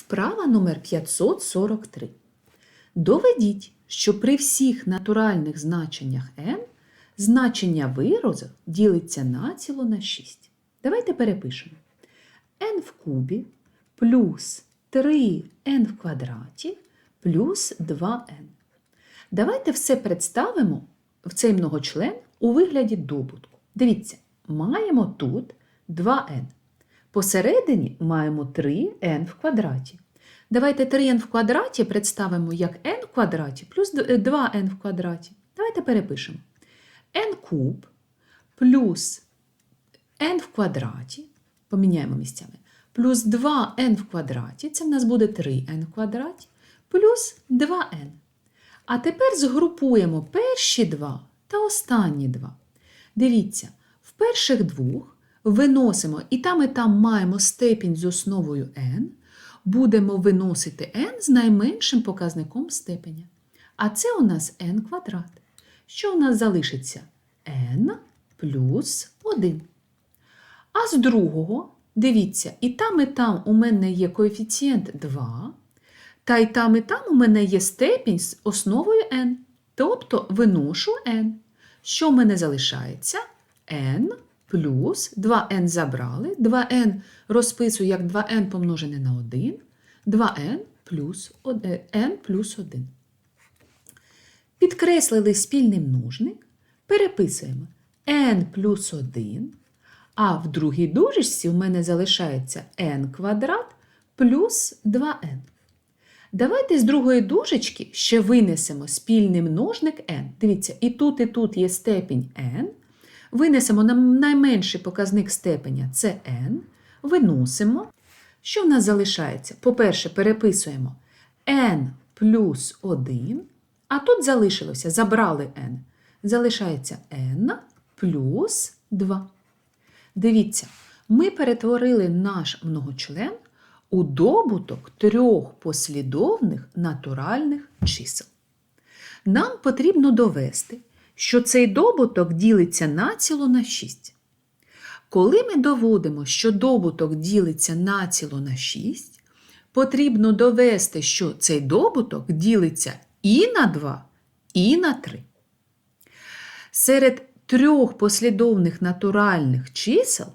Вправа номер 543. Доведіть, що при всіх натуральних значеннях n значення виразу ділиться націло на 6. Давайте перепишемо. n в кубі плюс 3n в квадраті плюс 2n. Давайте все представимо в цей многочлен у вигляді добутку. Дивіться, маємо тут 2n. Посередині маємо 3n в квадраті. Давайте 3n в квадраті представимо як n в квадраті плюс 2n в квадраті. Давайте перепишемо. n куб плюс n в квадраті, поміняємо місцями, плюс 2n в квадраті, це в нас буде 3n в квадраті, плюс 2n. А тепер згрупуємо перші два та останні два. Дивіться, в перших двох виносимо і там, і там маємо степінь з основою n, будемо виносити n з найменшим показником степеня. А це у нас n квадрат. Що у нас залишиться? n плюс 1. А з другого, дивіться, і там, і там у мене є коефіцієнт 2, та й там, і там у мене є степінь з основою n. Тобто виношу n. Що в мене залишається? n плюс 2n забрали. 2n розписую як 2n помножене на 1. 2n плюс 1. n плюс 1. Підкреслили спільний множник, переписуємо n плюс 1, а в другій дужечці у мене залишається n квадрат плюс 2n. Давайте з другої дужечки ще винесемо спільний множник n. Дивіться, і тут, і тут є степінь n. Винесемо на найменший показник степеня це n. Виносимо. Що в нас залишається? По-перше, переписуємо n плюс 1. А тут залишилося, забрали n. Залишається n плюс 2. Дивіться, ми перетворили наш многочлен у добуток трьох послідовних натуральних чисел. Нам потрібно довести, що цей добуток ділиться націло на 6. Коли ми доводимо, що добуток ділиться націло на 6, потрібно довести, що цей добуток ділиться і на 2, і на 3. Серед трьох послідовних натуральних чисел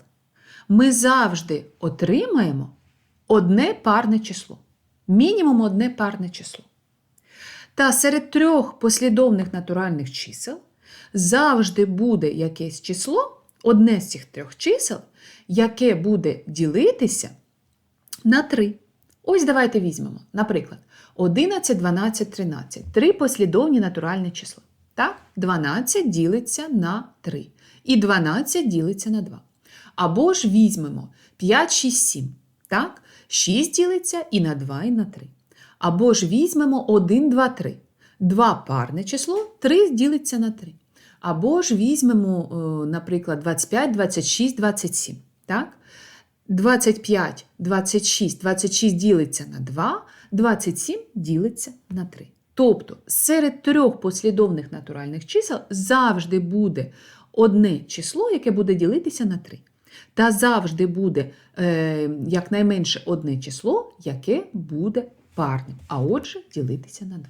ми завжди отримаємо одне парне число. Мінімум одне парне число. Та серед трьох послідовних натуральних чисел завжди буде якесь число, одне з цих трьох чисел, яке буде ділитися на 3. Ось давайте візьмемо, наприклад, 11, 12, 13. Три послідовні натуральні числа. Так? 12 ділиться на 3. І 12 ділиться на 2. Або ж візьмемо 5, 6, 7. Так? 6 ділиться і на 2, і на 3. Або ж візьмемо 1, 2, 3. 2 парне число, 3 ділиться на 3. Або ж візьмемо, е, наприклад, 25, 26, 27. Так? 25, 26, 26 ділиться на 2, 27 ділиться на 3. Тобто серед трьох послідовних натуральних чисел завжди буде одне число, яке буде ділитися на 3. Та завжди буде е, якнайменше одне число, яке буде парним, а отже, ділитися на 2.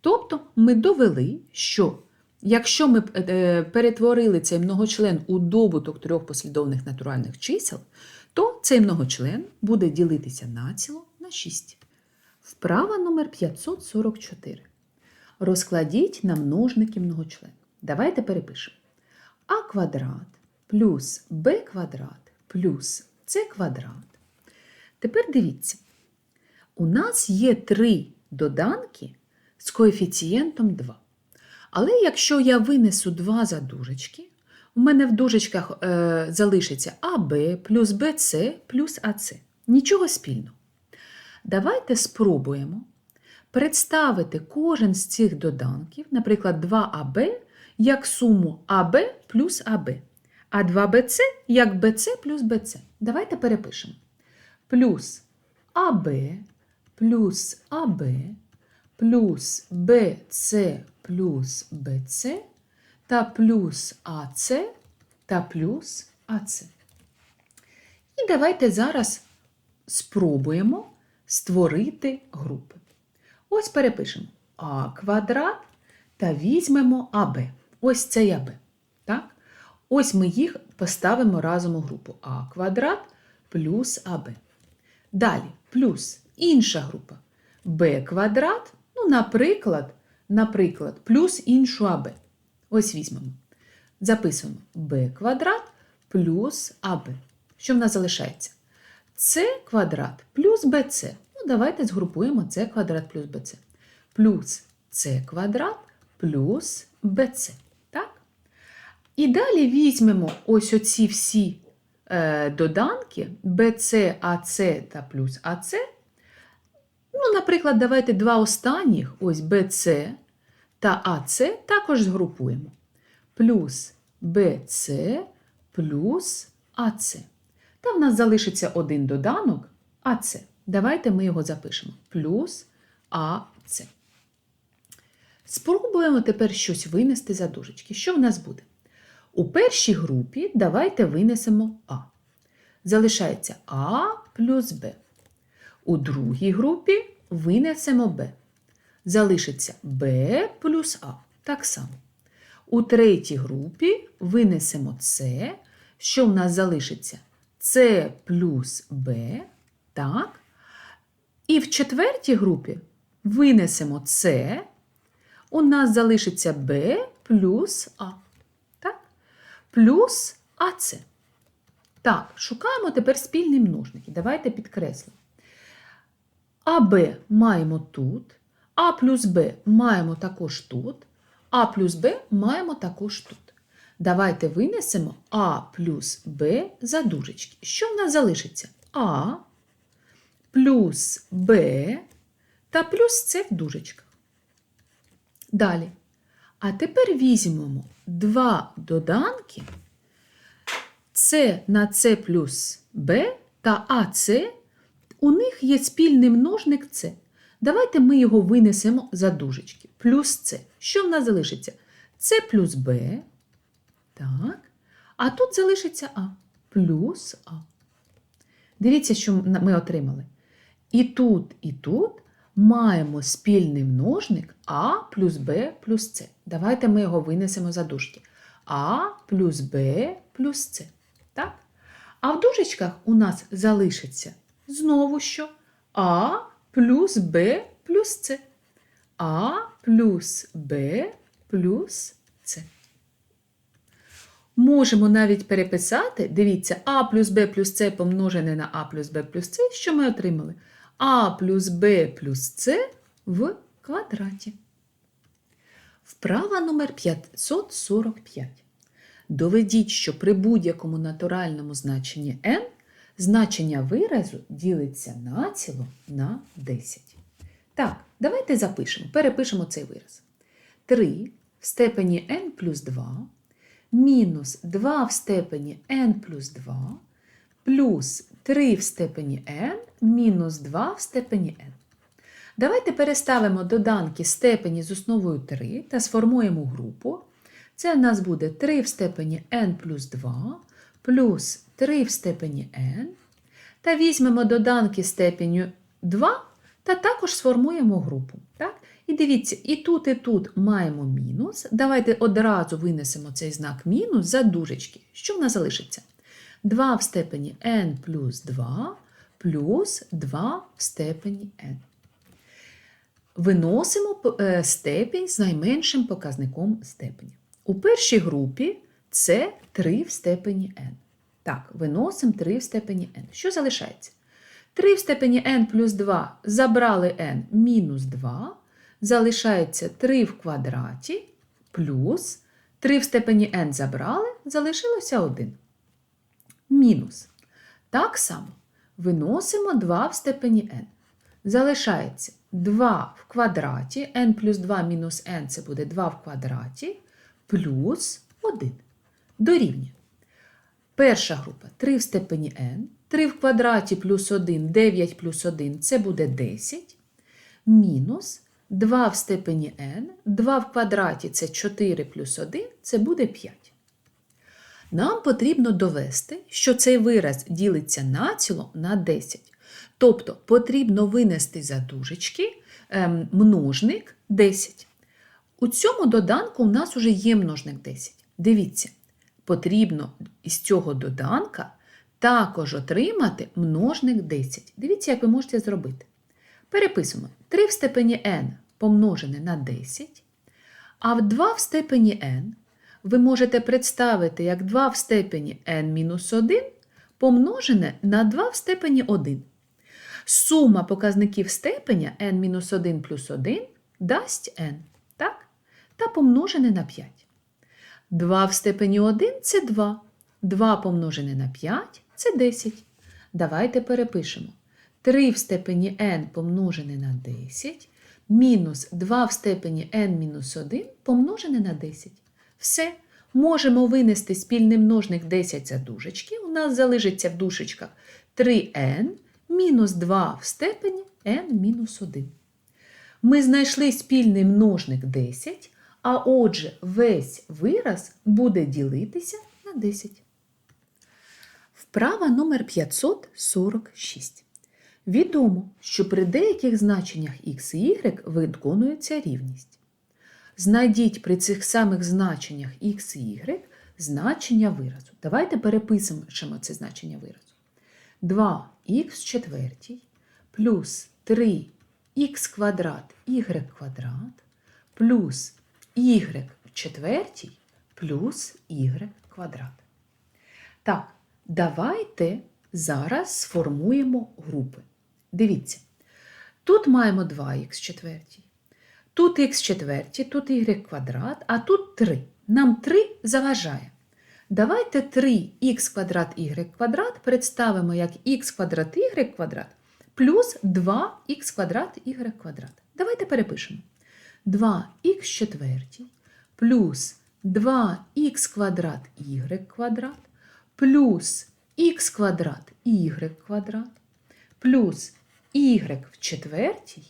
Тобто ми довели, що якщо ми е, перетворили цей многочлен у добуток трьох послідовних натуральних чисел, то цей многочлен буде ділитися націло на 6. Вправа номер 544. Розкладіть на множники многочлен. Давайте перепишемо. А квадрат плюс b квадрат плюс c квадрат. Тепер дивіться, у нас є три доданки з коефіцієнтом 2. Але якщо я винесу 2 за дужечки, у мене в дужечках е, залишиться АБ плюс БЦ плюс АЦ. Нічого спільного. Давайте спробуємо представити кожен з цих доданків, наприклад, 2АБ, як суму АБ плюс АБ, а 2БЦ як БЦ плюс БЦ. Давайте перепишемо. Плюс АБ плюс АБ плюс БЦ плюс БЦ та плюс АЦ та плюс АЦ. І давайте зараз спробуємо створити групи. Ось перепишемо а квадрат та візьмемо АБ. Ось це АБ. Так? Ось ми їх поставимо разом у групу А квадрат плюс АБ. Далі плюс інша група Б квадрат, ну, наприклад, наприклад, плюс іншу АБ. Ось візьмемо. Записуємо b квадрат плюс АБ. Що в нас залишається? С квадрат плюс БЦ. Ну, давайте згрупуємо С квадрат плюс БЦ. Плюс С квадрат плюс БЦ. Так? І далі візьмемо ось оці всі е, доданки BC, AC та плюс AC. Ну, наприклад, давайте два останніх, ось BC та AC, також згрупуємо. Плюс BC плюс AC. Та в нас залишиться один доданок AC. Давайте ми його запишемо. Плюс AC. Спробуємо тепер щось винести за дужечки. Що в нас буде? У першій групі давайте винесемо А. Залишається А плюс Б. У другій групі винесемо Б. Залишиться Б плюс А. Так само. У третій групі винесемо С. Що в нас залишиться? С плюс Б. Так. І в четвертій групі винесемо С. У нас залишиться Б плюс А. Так? Плюс АС. Так, шукаємо тепер спільні множники. Давайте підкреслимо. АБ маємо тут, А плюс Б маємо також тут, А плюс Б маємо також тут. Давайте винесемо А плюс Б за дужечки. Що в нас залишиться? А плюс Б та плюс С в дужечках. Далі. А тепер візьмемо два доданки С на С плюс Б та АС. У них є спільний множник С. Давайте ми його винесемо за дужечки. Плюс С. Що в нас залишиться? С плюс Б. Так. А тут залишиться А. Плюс А. Дивіться, що ми отримали. І тут, і тут маємо спільний множник А плюс Б плюс С. Давайте ми його винесемо за дужки. А плюс Б плюс С. Так? А в дужечках у нас залишиться знову що А плюс Б плюс С. А плюс Б плюс С. Можемо навіть переписати, дивіться, А плюс Б плюс С помножене на А плюс Б плюс С. Що ми отримали? А плюс Б плюс С в квадраті. Вправа номер 545. Доведіть, що при будь-якому натуральному значенні n значення виразу ділиться націло на 10. Так, давайте запишемо, перепишемо цей вираз. 3 в степені n плюс 2 мінус 2 в степені n плюс 2 плюс 3 в степені n мінус 2 в степені n. Давайте переставимо доданки степені з основою 3 та сформуємо групу. Це в нас буде 3 в степені n плюс 2 плюс 3 в степені n. Та візьмемо доданки степеню 2 та також сформуємо групу. Так? І дивіться, і тут, і тут маємо мінус. Давайте одразу винесемо цей знак мінус за дужечки. Що в нас залишиться? 2 в степені n плюс 2 плюс 2 в степені n. Виносимо е, степінь з найменшим показником степені. У першій групі це 3 в степені n. Так, виносимо 3 в степені n. Що залишається? 3 в степені n плюс 2 забрали n мінус 2. Залишається 3 в квадраті плюс 3 в степені n забрали, залишилося 1. Мінус. Так само виносимо 2 в степені n. Залишається 2 в квадраті, n плюс 2 мінус n це буде 2 в квадраті, плюс 1. Дорівнює. Перша група 3 в степені n, 3 в квадраті плюс 1, 9 плюс 1 це буде 10. Мінус 2 в степені n, 2 в квадраті це 4 плюс 1, це буде 5. Нам потрібно довести, що цей вираз ділиться націло на 10. Тобто потрібно винести за дужечки ем, множник 10. У цьому доданку у нас вже є множник 10. Дивіться, потрібно із цього доданка також отримати множник 10. Дивіться, як ви можете зробити. Переписуємо 3 в степені n помножене на 10, а в 2 в степені n ви можете представити як 2 в степені n-1 помножене на 2 в степені 1. Сума показників степеня n-1 плюс 1 дасть n, так? Та помножене на 5. 2 в степені 1 це 2. 2 помножене на 5 це 10. Давайте перепишемо. 3 в степені n помножене на 10 мінус 2 в степені n-1 помножене на 10. Все. Можемо винести спільний множник 10 за дужечки. У нас залишиться в дужечках 3n мінус 2 в степені n-1. Ми знайшли спільний множник 10, а отже, весь вираз буде ділитися на 10. Вправа номер 546. Відомо, що при деяких значеннях x і y виконується рівність. Знайдіть при цих самих значеннях x і y значення виразу. Давайте перепишемо це значення виразу. 2х четвертій плюс 3х квадрат y квадрат плюс y в четвертій плюс y квадрат. Так, давайте зараз сформуємо групи. Дивіться, тут маємо 2х четвертій, тут х четвертій, тут y квадрат, а тут 3. Нам 3 заважає. Давайте 3х квадрат y квадрат представимо як х квадрат y квадрат плюс 2х квадрат y квадрат. Давайте перепишемо. 2х четвертій плюс 2х квадрат y квадрат плюс х квадрат y квадрат плюс y в четвертій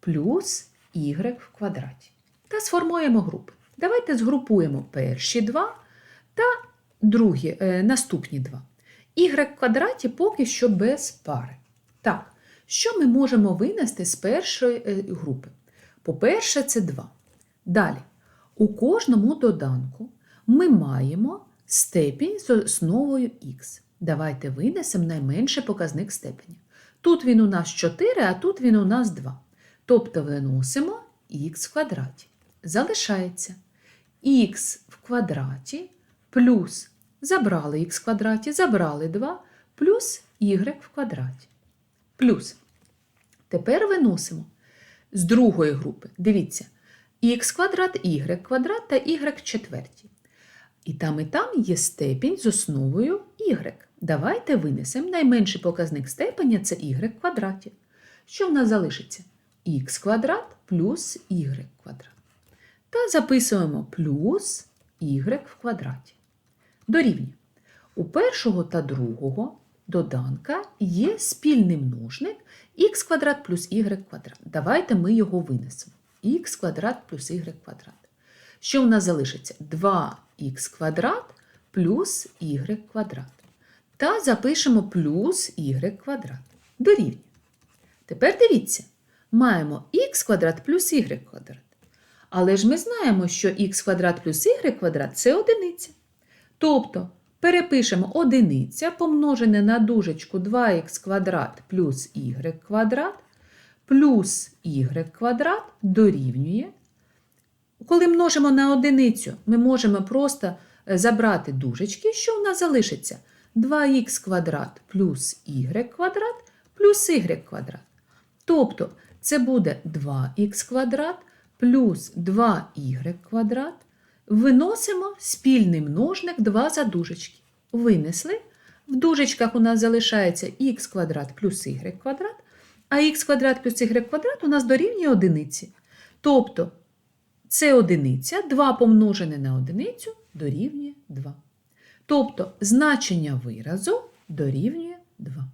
плюс y в квадраті. Та сформуємо групи. Давайте згрупуємо перші два та другі, е, наступні два. Y в квадраті поки що без пари. Так, що ми можемо винести з першої е, групи? По-перше, це 2. Далі, у кожному доданку ми маємо степінь з основою х. Давайте винесемо найменший показник степеня. Тут він у нас 4, а тут він у нас 2. Тобто виносимо х в квадраті. Залишається х в квадраті плюс забрали х в квадраті, забрали 2, плюс y в квадраті. Плюс. Тепер виносимо з другої групи. Дивіться, х квадрат, y квадрат та y в четвертій. І там, і там є степінь з основою y. Давайте винесемо найменший показник степеня це y квадраті. Що в нас залишиться? х квадрат плюс y квадрат. Та записуємо плюс y в квадраті. Дорівнює. У першого та другого доданка є спільний множник х квадрат плюс y квадрат. Давайте ми його винесемо. х квадрат плюс y квадрат. Що у нас залишиться? 2х квадрат плюс y квадрат. Та запишемо плюс y квадрат. Дорівнює. Тепер дивіться, маємо х квадрат плюс y квадрат. Але ж ми знаємо, що х квадрат плюс y квадрат це одиниця. Тобто перепишемо одиниця помножене на дужечку 2х квадрат плюс y квадрат плюс y квадрат дорівнює. Коли множимо на одиницю, ми можемо просто е, забрати дужечки, що у нас залишиться? 2х квадрат плюс y квадрат плюс y квадрат. Тобто це буде 2х квадрат плюс 2y квадрат. Виносимо спільний множник 2 за дужечки. Винесли. В дужечках у нас залишається х квадрат плюс y квадрат, а х квадрат плюс y квадрат у нас дорівнює одиниці. Тобто це одиниця, 2 помножене на одиницю дорівнює 2. Тобто значення виразу дорівнює 2.